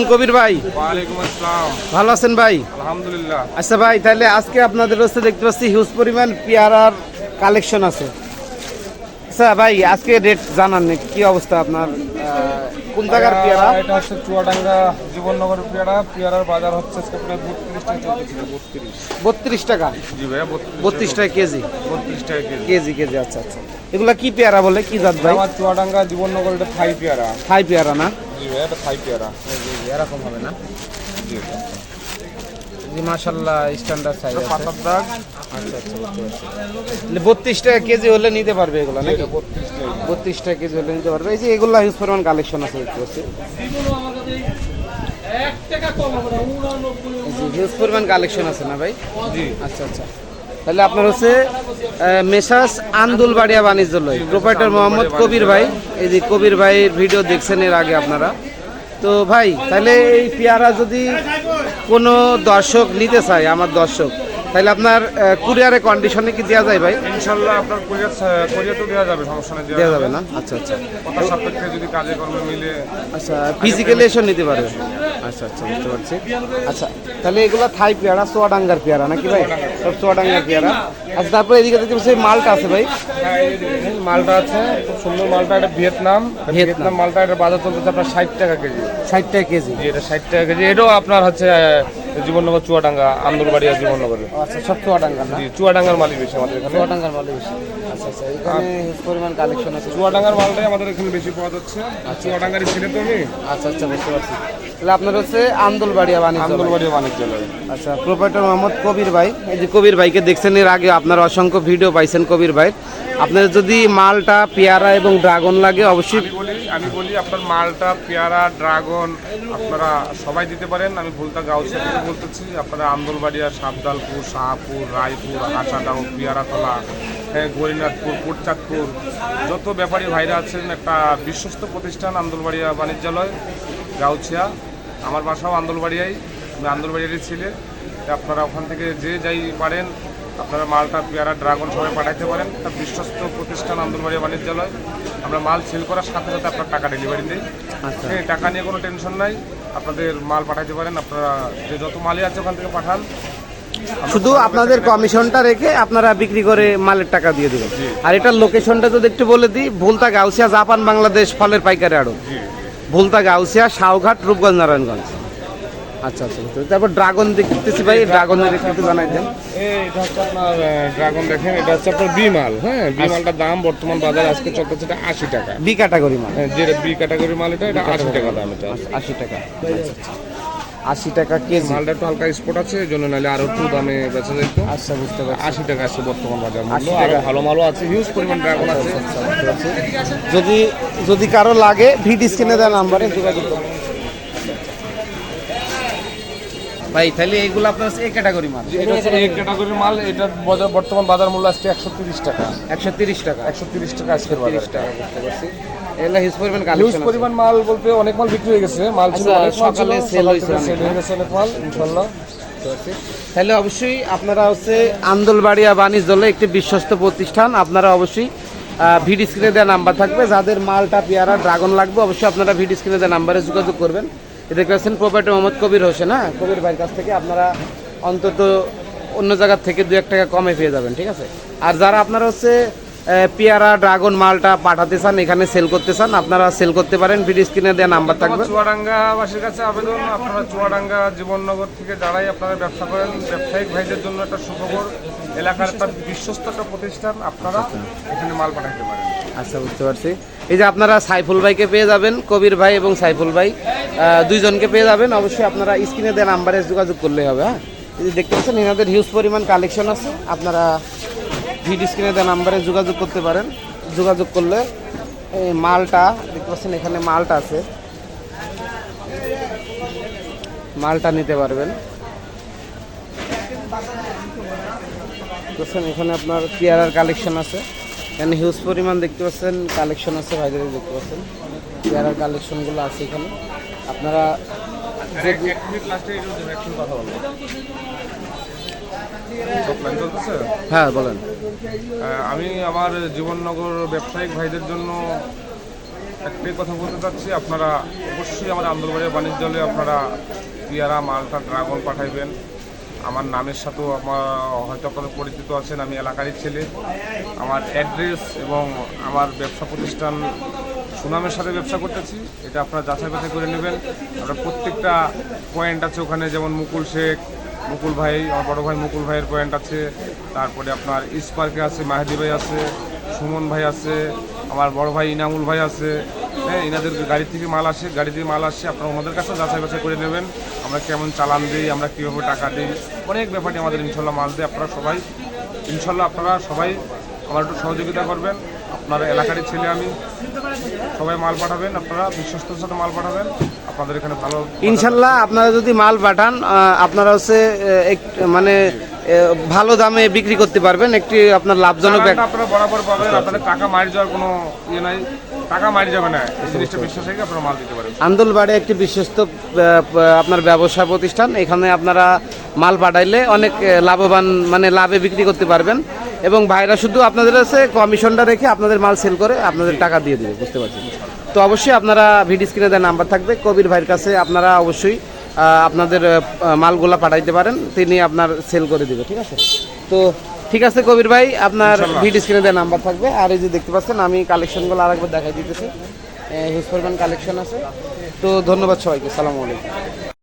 আলাইকুম কবির ভাই। ভালো আছেন ভাই? আলহামদুলিল্লাহ। আচ্ছা ভাই তাহলে আজকে আপনাদের হচ্ছে দেখতে পাচ্ছি হিউজ পরিমাণ পেয়ারার কালেকশন আছে। আচ্ছা ভাই আজকে রেট জানান কি অবস্থা আপনার? কোন জায়গার পেয়ারা? এটা হচ্ছে চুয়াডাঙ্গা জীবননগর পেয়ারা। পেয়ারার বাজার হচ্ছে আজকে প্রায় বত্রিশ টাকা বত্রিশ টাকা? জি ভাইয়া বত্রিশ বত্রিশ টাকা কেজি? বত্রিশ টাকা কেজি। কেজি কেজি আচ্ছা আচ্ছা। এগুলা কি পেয়ারা বলে? কি জাত ভাই? আমার চুয়াডাঙ্গা জীবননগর এটা থাই পেয়ারা। থাই পেয়ারা না? জি ভাইয়া এটা থাই পেয়ারা। এরকম হবে না। জি জি। মাশাল্লাহ স্ট্যান্ডার্ড সাইজ এটা পাতার দাগ। আচ্ছা আচ্ছা বুঝতে বত্রিশ টাকা কেজি হলে নিতে পারবে এগুলো নাকি? বত্রিশ টাকা কেজি। হলে নিতে পারবে। এই যে এগুলো হিউজ পরিমাণ কালেকশন আছে দেখতে পাচ্ছি। হিউজ পরিমাণ কালেকশন আছে না ভাই? জি। আচ্ছা আচ্ছা। তাহলে আপনার হচ্ছে মেসাস আন্দুল বাড়িয়া বাণিজ্যালয়। প্রোপাইটার মোহাম্মদ কবির ভাই। এই যে কবির ভাইয়ের ভিডিও দেখছেন এর আগে আপনারা। তো ভাই তাহলে এই পেয়ারা যদি কোনো দর্শক নিতে চায় আমার দর্শক তাহলে আপনার কুরিয়ারে কন্ডিশনে কি দেওয়া যায় ভাই? ইনশাল্লাহ আপনার কোরিয়ার কোরিয়া তো দেওয়া যাবে সমস্যা নেই দেওয়া যাবে। না? আচ্ছা আচ্ছা। কথা সাপেক্ষে যদি কাজে কর্মে মিলে আচ্ছা ফিজিক্যালি এসে নিতে পারবে। আচ্ছা আচ্ছা বুঝতে পারছি। আচ্ছা তাহলে এগুলো থাই পেয়ারা চুয়াডাঙ্গার পেয়ারা নাকি ভাই? সব চুয়াডাঙ্গার পেয়ারা। আচ্ছা তারপরে এদিকে দেখতে পাচ্ছি মালটা আছে ভাই। হ্যাঁ, মালটা আছে খুব সুন্দর মালটা এটা ভিয়েতনাম। ভিয়েতনাম। মালটা এটা বাজার চলতেছে আপনার ষাট টাকা কেজি। ষাট টাকা কেজি। এটা ষাট টাকা কেজি। এটাও আপনার হচ্ছে জীবননগর চুয়াডাঙ্গা আন্দরবাড়িয়া জীবননগরে। আচ্ছা সব চুয়াডাঙ্গার না? জি চুয়াডাঙ্গার মালই বেশি আমাদের এখানে। চুয়াডাঙ্গার মালই বেশি। আচ্ছা আচ্ছা এখানে পরিমাণ কালেকশন আছে। চুয়াডাঙ্গার মালটাই আমাদের এখানে বেশি পাওয়া যাচ্ছে। চুয়াডাঙ্গারই ছেলে তো আমি। আচ্ছা আচ্ছা বুঝতে পারছি। তাহলে আপনার হচ্ছে আন্দোলবাড়িয়া বাণিজ্য আন্দরবাড়িয়া বাণিজ্যালয় আচ্ছা প্রোপাইটার মোহাম্মদ কবির ভাই। এই যে কবির ভাইকে দেখছেন এর আগে আপনার অসংখ্য ভিডিও পাইছেন কবির ভাই। আপনার যদি মালটা পেয়ারা এবং ড্রাগন লাগে অবশ্যই আমি বলি আমি বলি আপনার মালটা পেয়ারা ড্রাগন আপনারা সবাই দিতে পারেন। আমি ভুলতা গাউসিয়া থেকে বলতেছি আপনারা আন্দোলবাড়িয়া সাবদালপুর শাহপুর রায়পুর আশাডাউ পিয়ারাতলা হ্যাঁ গরিনাথপুর কোটচাঁদপুর যত ব্যাপারী ভাইরা আছেন একটা বিশ্বস্ত প্রতিষ্ঠান আন্দোলবাড়িয়া বাণিজ্যালয় গাউছিয়া। আমার বাসাও আন্দোলবাড়িয়াই আমি আন্দোলবাড়িয়ারই ছেলে। আপনারা ওখান থেকে যে যাই পারেন আপনারা মালটা পেয়ারা ড্রাগন সবাই পাঠাইতে পারেন। একটা বিশ্বস্ত প্রতিষ্ঠান আন্দোলবাড়িয়া বাণিজ্যালয়। আমরা মাল সেল করার সাথে সাথে আপনার টাকা ডেলিভারি দিই। আচ্ছা। হ্যাঁ টাকা নিয়ে কোনো টেনশন নাই। আপনাদের মাল পাঠাতে পারেন আপনারা যে যত মালই আছে ওখান থেকে পাঠান। শুধু আপনাদের কমিশনটা রেখে আপনারা বিক্রি করে মালের টাকা দিয়ে দেবেন। আর এটার লোকেশনটা যদি একটু বলে দিই ভুলতা গাউসিয়া জাপান বাংলাদেশ ফলের পাইকারি আড়ত। ভুলতা গাউসিয়া শাওঘাট রূপগঞ্জ নারায়ণগঞ্জ। আচ্ছা আচ্ছা তারপর ড্রাগন দেখতেছি ভাই ড্রাগনের একটু জানাই দেন এটা হচ্ছে আপনার ড্রাগন দেখেন এটা হচ্ছে আপনার বি মাল হ্যাঁ? বি মালটার দাম বর্তমান বাজারে আজকে চলতেছে এটা আশি টাকা। বি ক্যাটাগরি মাল। হ্যাঁ যেটা বি ক্যাটাগরি মাল এটা এটা আশি টাকা দাম এটা। আশি টাকা। আচ্ছা, আচ্ছা। আশি টাকা কেজি। মালটা একটু হালকা স্পট আছে এই জন্য নাহলে আরও একটু দামে বেচা যেত আচ্ছা বুঝতে পারছি। আশি টাকা আছে বর্তমান বাজার মূল্য 80 টাকা। আরও ভালো মালও আছে হিউজ পরিমাণ ড্রাগন আছে। যদি যদি কারও লাগে ভিড স্ক্রিনে দেওয়া নাম্বারে যোগাযোগ করুন। ভাই তাহলে এইগুলো আপনার হচ্ছে এই ক্যাটাগরি মাল। এটা হচ্ছে ক্যাটাগরির মাল এটার বাজার বর্তমান বাজার মূল্য আজকে একশো তিরিশ টাকা। একশো তিরিশ টাকা। একশো তিরিশ টাকা আজকের বাজার। তিরিশ টাকা বুঝতে পারছি। এগুলো হিউজ পরিমাণ হিউজ কালেকশন পরিমাণ মাল বলতে অনেক মাল বিক্রি হয়ে গেছে। মাল ছিল আচ্ছা, অনেক মাল ছিল সকালে sell সকাল হয়েছে অনেক, sell হয়ে গেছে অনেক মাল ইনশাল্লাহ তাহলে অবশ্যই আপনারা হচ্ছে আন্দোলবাড়িয়া বাণিজ্যলে একটি বিশ্বস্ত প্রতিষ্ঠান আপনারা অবশ্যই ভিড স্ক্রিনে দেওয়া নাম্বার থাকবে। যাদের মালটা পেয়ারা ড্রাগন লাগবে অবশ্যই আপনারা ভিড স্ক্রিনে দেওয়া নাম্বারে যোগাযোগ করবেন। এটা দেখছেন প্রোপাইটার মোহাম্মদ কবির হোসেন হ্যাঁ? কবির ভাইয়ের কাছ থেকে আপনারা অন্তত অন্য জায়গার থেকে দু এক টাকা কমে পেয়ে যাবেন ঠিক আছে? আর যারা আপনারা হচ্ছে পেয়ারা ড্রাগন মালটা পাঠাতে চান এখানে সেল করতে চান আপনারা সেল করতে পারেন ভিড স্ক্রিনে দেওয়া নাম্বার থাকবে। চুয়াডাঙ্গাবাসীর কাছে আবেদন আপনারা চুয়াডাঙ্গা জীবননগর থেকে যারাই আপনারা ব্যবসা করেন ব্যবসায়িক ভাইদের জন্য একটা সুখবর। এলাকার একটা বিশ্বস্ত একটা প্রতিষ্ঠান আপনারা এখানে মাল পাঠাইতে পারেন। আচ্ছা বুঝতে পারছি। এই যে আপনারা সাইফুল ভাইকে পেয়ে যাবেন কবির ভাই এবং সাইফুল ভাই দুইজনকে পেয়ে যাবেন। অবশ্যই আপনারা স্ক্রিনে দেওয়া নাম্বারে যোগাযোগ করলেই হবে হ্যাঁ? এই যে দেখতে পাচ্ছেন এনাদের হিউজ পরিমাণ কালেকশন আছে। আপনারা ভিড স্ক্রিনে দেওয়া নাম্বারে যোগাযোগ করতে পারেন। যোগাযোগ করলে এই মালটা দেখতে পাচ্ছেন এখানে মালটা আছে। মালটা নিতে পারবেন। দেখছেন এখানে আপনার পেয়ারার কালেকশন আছে। এখানে হিউজ পরিমাণ দেখতে পাচ্ছেন কালেকশন আছে ভাইদের দেখতে পাচ্ছেন। পেয়ারার কালেকশনগুলো আছে এখানে। আপনারা হ্যাঁ বলেন। আমি আমার জীবননগর ব্যবসায়িক ভাইদের জন্য একটাই কথা বলতে চাচ্ছি। আপনারা অবশ্যই আমার আন্দোলনের বাণিজ্যালয়ে আপনারা পেয়ারা মালটা ড্রাগন পাঠাইবেন। আমার নামের সাথেও আমার হয়তো আপনারা পরিচিত আছেন, আমি এলাকারই ছেলে। আমার অ্যাড্রেস এবং আমার ব্যবসা প্রতিষ্ঠান সুনামের সাথে ব্যবসা করতেছি। এটা আপনারা যাচাই বাছাই করে নেবেন। আমরা প্রত্যেকটা পয়েন্ট আছে ওখানে, যেমন মুকুল শেখ, মুকুল ভাই, আমার বড়ো ভাই মুকুল ভাইয়ের পয়েন্ট আছে। তারপরে আপনার ইস্পার্কে আছে, মাহাদি ভাই আছে, সুমন ভাই আছে, আমার বড় ভাই ইনামুল ভাই আছে। হ্যাঁ এনাদের গাড়ি থেকে মাল আসে, গাড়ি থেকে মাল আসে, আপনারা ওনাদের কাছেও যাচাই বাছাই করে নেবেন। আমরা কেমন চালান দিই আমরা কীভাবে টাকা দিই অনেক ব্যাপারে আমাদের ইনশাল্লাহ মাল দিই আপনারা সবাই ইনশাল্লাহ আপনারা সবাই আমার একটু সহযোগিতা করবেন। আপনার এলাকারই ছেলে আমি সবাই মাল পাঠাবেন আপনারা বিশ্বস্তর সাথে মাল পাঠাবেন আপনাদের এখানে ভালো ইনশাল্লাহ আপনারা যদি মাল পাঠান আপনারা হচ্ছে মানে ভালো দামে বিক্রি করতে পারবেন একটি আপনার লাভজনক আপনারা বরাবর পাবেন আপনাদের টাকা মারি যাওয়ার কোনো ইয়ে নাই। টাকা মারি যাবে না। এই জিনিসটা বিশ্বাস আপনারা মাল দিতে পারেন। আন্দোলবাড়ি একটি বিশ্বস্ত আপনার ব্যবসা প্রতিষ্ঠান। এখানে আপনারা মাল পাঠাইলে অনেক লাভবান মানে লাভে বিক্রি করতে পারবেন। এবং ভাইরা শুধু আপনাদের কাছে কমিশনটা রেখে আপনাদের মাল সেল করে আপনাদের টাকা দিয়ে দেবে, বুঝতে পারছেন? তো অবশ্যই আপনারা ভিডি স্ক্রিনে দেওয়ার নাম্বার থাকবে। কবির ভাইয়ের কাছে আপনারা অবশ্যই আপনাদের মালগুলো পাঠাইতে পারেন তিনি আপনার সেল করে দেবে ঠিক আছে? তো ঠিক আছে কবির ভাই আপনার ভিডিও স্ক্রিনে দেওয়া নাম্বার থাকবে। আর এই যে দেখতে পাচ্ছেন আমি কালেকশনগুলো আরেকবার দেখাই দিতেছি। হিউজ পরিমাণ কালেকশন আছে। তো ধন্যবাদ সবাইকে সালামু আলাইকুম।